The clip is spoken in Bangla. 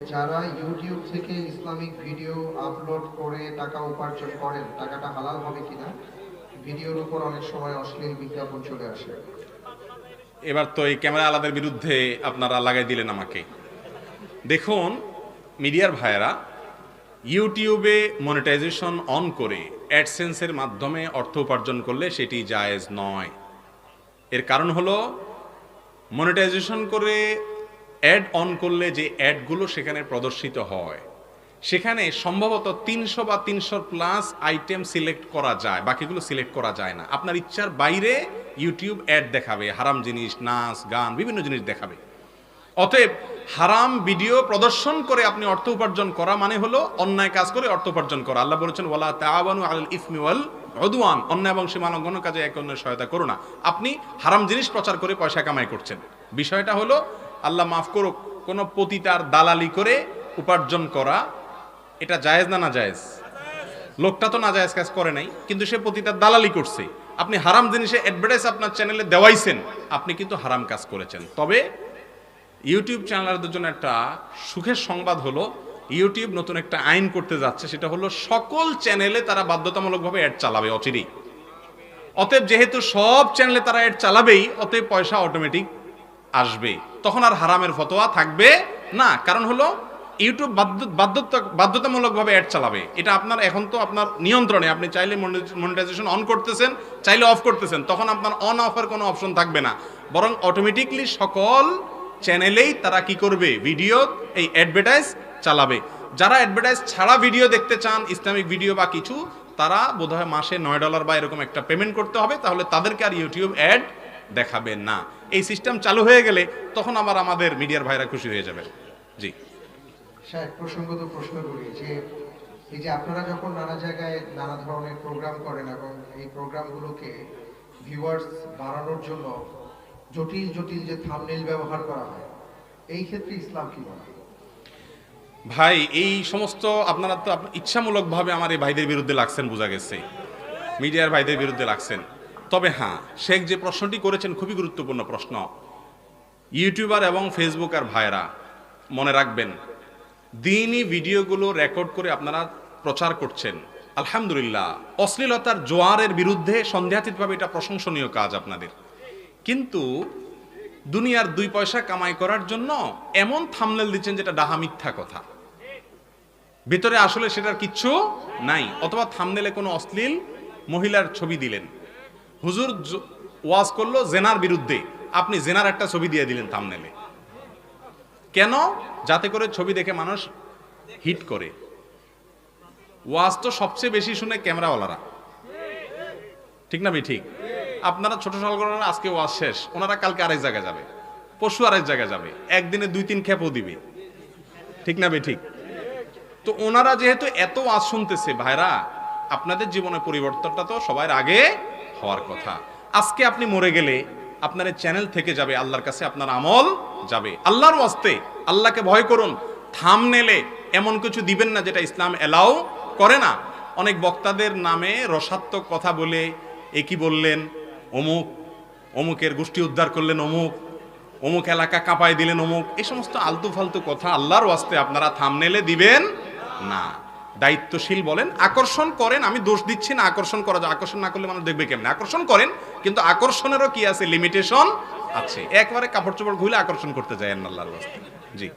যারা ইউটিউব থেকে ইসলামিক ভিডিও আপলোড করে টাকা উপার্জন করেন, টাকাটা হালাল হবে কিনা, ভিডিওর উপর অনেক সময় অশ্লীল বিজ্ঞাপন চলে আসে। এবার তো এই ক্যামেরা আলাদের বিরুদ্ধে আপনারা লাগাই দিলেন আমাকে। দেখুন, মিডিয়ার ভাইয়েরা ইউটিউবে মনিটাইজেশন অন করে অ্যাডসেন্সের মাধ্যমে অর্থ উপার্জন করলে সেটি জায়েজ নয়। এর কারণ হলো মনিটাইজেশন করে অ্যাড অন করলে যে অ্যাডগুলো সেখানে প্রদর্শিত হয়, সেখানে সম্ভবত তিনশো বা তিনশো প্লাস আইটেম সিলেক্ট করা যায়, বাকিগুলো সিলেক্ট করা যায় না। আপনার ইচ্ছার বাইরে ইউটিউব অ্যাড দেখাবে, হারাম জিনিস, নাচ, গান, বিভিন্ন জিনিস দেখাবে। অতএব হারাম ভিডিও প্রদর্শন করে আপনি অর্থ উপার্জন করা মানে হলো অন্যায় কাজ করে অর্থ উপার্জন করা। আল্লাহ বলেছেন, ওয়ালা তাআবানু আল ইসমি ওয়াল উদওয়ান। অন্যায় এবং সীমা লঙ্ঘনের কাজে এক অন্যের সহায়তা করো না। আপনি হারাম জিনিস প্রচার করে পয়সা কামাই করছেন। বিষয়টা হলো আল্লাহ মাফ করুক, কোনো পতিতার দালালি করে উপার্জন করা, এটা জায়েজ না না জায়েজ লোকটা তো না জায়েজ কাজ করে নাই, কিন্তু সে পতিতার দালালি করছে। আপনি হারাম জিনিসে অ্যাডভার্টাইজ আপনার চ্যানেলে দেওয়াইছেন, আপনি কিন্তু হারাম কাজ করেছেন। তবে ইউটিউব চ্যানেলারদের জন্য একটা সুখের সংবাদ হলো ইউটিউব নতুন একটা আইন করতে যাচ্ছে, সেটা হলো সকল চ্যানেলে তারা বাধ্যতামূলকভাবে অ্যাড চালাবে, অচিরেই। অতএব যেহেতু সব চ্যানেলে তারা অ্যাড চালাবেই, অতএব পয়সা অটোমেটিক আসবে। তখন আর হারামের ফতোয়া থাকবে না। কারণ হলো ইউটিউব বাধ্য- বাধ্যতা বাধ্যতামূলকভাবে অ্যাড চালাবে। এটা আপনার, এখন তো আপনার নিয়ন্ত্রণে। আপনি চাইলে মনিটাইজেশন অন করতেছেন, চাইলে অফ করতেছেন। তখন আপনার অন অফের কোনো অপশন থাকবে না। বরং অটোমেটিকলি সকল চ্যানেলেই তারা কি করবে? ভিডিও এই অ্যাডভার্টাইজ চালাবে। যারা অ্যাডভার্টাইজ ছাড়া ভিডিও দেখতে চান, ইসলামিক ভিডিও বা কিছু, তারা বোধহয় মাসে নয় ডলার বা এরকম একটা পেমেন্ট করতে হবে। তাহলে তাদেরকে আর ইউটিউব অ্যাড দেখাবে না। এই সিস্টেম চালু হয়ে গেলে তখন আবার আমাদের মিডিয়ার ভাইরা খুশি হয়ে যাবে। জি। স্যার প্রসঙ্গত প্রশ্ন করি যে এই যে আপনারা যখন নানা জায়গায় নানা ধরনের প্রোগ্রাম করেন এবং এই প্রোগ্রামগুলোকে ভিউয়ার্স বাড়ানোর জন্য জটিল জটিল যে থামনেল ব্যবহার করা হয় এই ক্ষেত্রে ইসলাম কি বলে? ভাই এই সমস্ত আপনারা তো ইচ্ছামূলকভাবে আমার এই ভাইদের বিরুদ্ধে লাগছেন বোঝা গেছে। মিডিয়ার ভাইদের বিরুদ্ধে লাগছেন। তবে হ্যাঁ শেখ যে প্রশ্নটি করেছেন খুবই গুরুত্বপূর্ণ প্রশ্ন। ইউটিউবার এবং ফেসবুক আর ভাইরা মনে রাখবেন, দিনই ভিডিওগুলো রেকর্ড করে আপনারা প্রচার করছেন। আলহামদুলিল্লাহ, অশ্লীলতার জোয়ারের বিরুদ্ধে সন্দেহাতীতভাবে এটা প্রশংসনীয় কাজ আপনাদের। কিন্তু দুনিয়ার দুই পয়সা কামাই করার জন্য এমন থামনেল দিচ্ছেন যেটা ডাহা মিথ্যা কথা। ভিতরে আসলে সেটার কিচ্ছু নাই, অথবা থামনেলে কোনো অশ্লীল মহিলার ছবি দিলেন। হুজুর ওয়াজ করল জেনার বিরুদ্ধে। আপনি জেনার একটা ছবি দিয়ে দিলেন থামনেলে কেন? যাতে করে ছবি দেখে মানুষ হিট করে। ওয়াজ তো সবচেয়ে বেশি শুনে ক্যামেরাওয়ালারা। ঠিক না ভাই? ঠিক। আপনারা ছোট সালগড়ারা আজকে ওয়াজ শেষ। ওনারা কালকে আরেক জায়গায় যাবে। পশু আরেক জায়গায় যাবে। একদিনে দুই তিন খেপও দিবে। ঠিক না ভাই? ঠিক। তো ওনারা যেহেতু এত ওয়াজ শুনতেছে, ভাইরা, আপনাদের জীবনে পরিবর্তনটা তো সবার আগে হওয়ার কথা। আজকে আপনি মরে গেলে আপনার চ্যানেল থেকে যাবে, আল্লাহর কাছে আপনার আমল যাবে। আল্লাহর ওয়াস্তে, আল্লাহকে ভয় করুন। থাম নেলে এমন কিছু দিবেন না যেটা ইসলাম এলাও করে না। অনেক বক্তাদের নামে রসাত্মক কথা বলে এ কি বললেন? অমুক, অমুকের গোষ্ঠী উদ্ধার করলেন অমুক অমুক এলাকা কাঁপায় দিলেন অমুক। এই সমস্ত আলতু ফালতু কথা আল্লাহর ওয়াস্তে আপনারা থামনেলে দিবেন না। দায়িত্বশীল বলেন, আকর্ষণ করেন, আমি দোষ দিচ্ছি না, আকর্ষণ করা যায়। আকর্ষণ না করলে মানুষ দেখবে কেমন? আকর্ষণ করেন, কিন্তু আকর্ষণেরও কি আছে? লিমিটেশন আছে। একবারে কাপড় চোপড় ঘুরে আকর্ষণ করতে যায়, আল্লাহর জি।